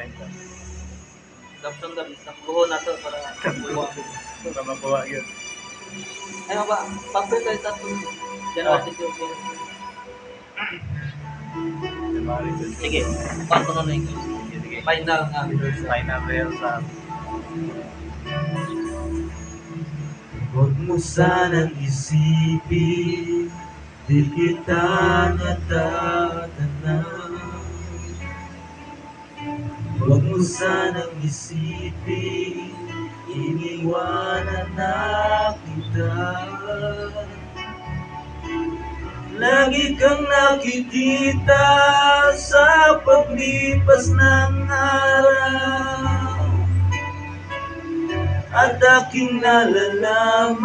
kwenta. Tapos ang nakuha na to para makuha. Para makuha yun. Ano ba? Tayo tatong January to January 22. Sige, pato na na yung Sige, sige. final nga. Final rail sa Huwag mo sanang isipin Di kita natatanaw Mo sanang isipin Iniwanan na kita Lagi kang nakikita sa paglipas ng araw at aking nalalaman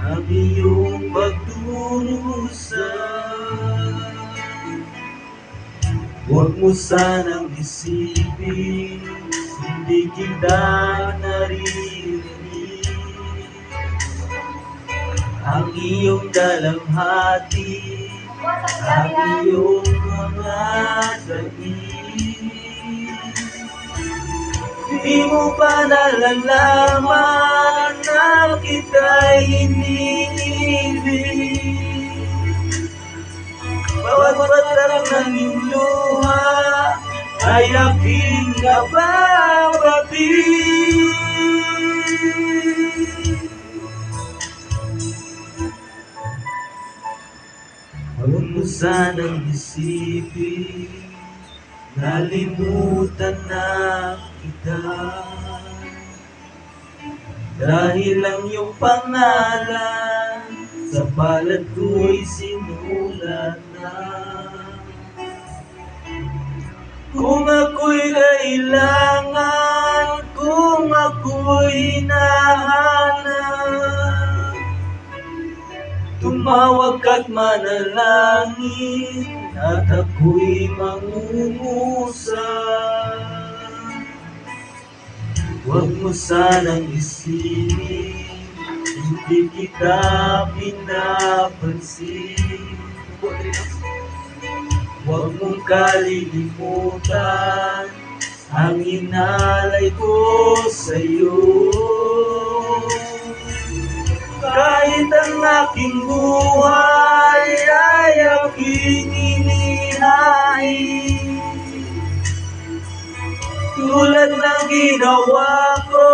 ang iyong pagdurusa. Huwag mo sanang isipin, hindi kita naririnig. Ang iyong dalamhati, ang iyong mga daig. Di mo pa nalalaman na kita'y iniibig Bawat patak ng iyong ay aking nababati Huwag mo sanang isipin Nalimutan na kita. Dahil ang iyong pangalan Sa palad ko'y sinulat kailangan Kung ako'y nahanap. Tumawag ka't manalangin At ako'y mangungusap Huwag mo sanang isipin Hindi kita pinapansin. Huwag mong kalilimutan Ang inalay ko sa'yo. Kahit ang aking buhay ay aking inihain Tulad ng ginawa ko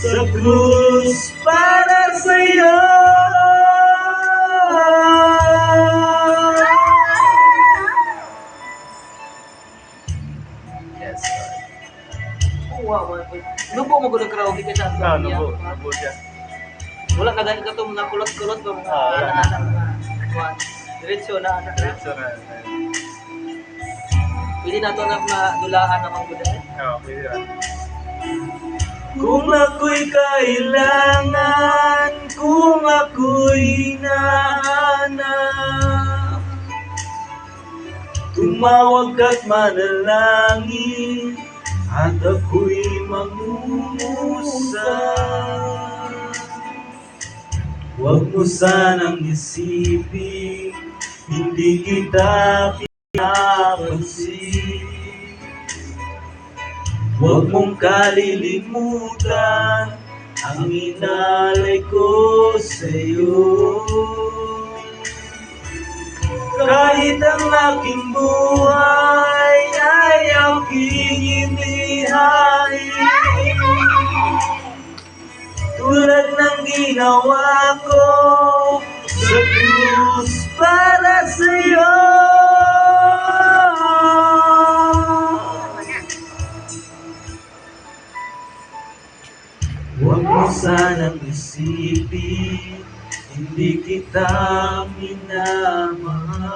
sa krus Wow, wow. Nubo mo gud karaoke ka sa Ah, nubo, nubo siya. Wala ka gani ka to mga kulot-kulot ba mga Ah, wala. anak-anak mga kuwan. Diretso na anak na. Diretso na. Pwede na to na madulahan naman gud eh. Oo, pwede yan. Kung ako'y kailangan, kung ako'y nahanap Tumawag ka't manalangin at ako'y mangungusap Huwag mo sanang isipin, hindi kita pinapansin Huwag mong kalilimutan ang inalay ko sa'yo. Kahit ang aking buhay ay aking ginawa ko sa krus para sa'yo. Huwag mo sanang isipin, hindi kita minamahal.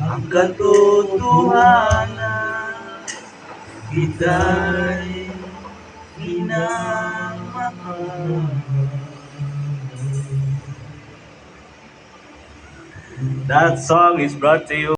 Ang katotohanan, kita'y minamahal. That song is brought to you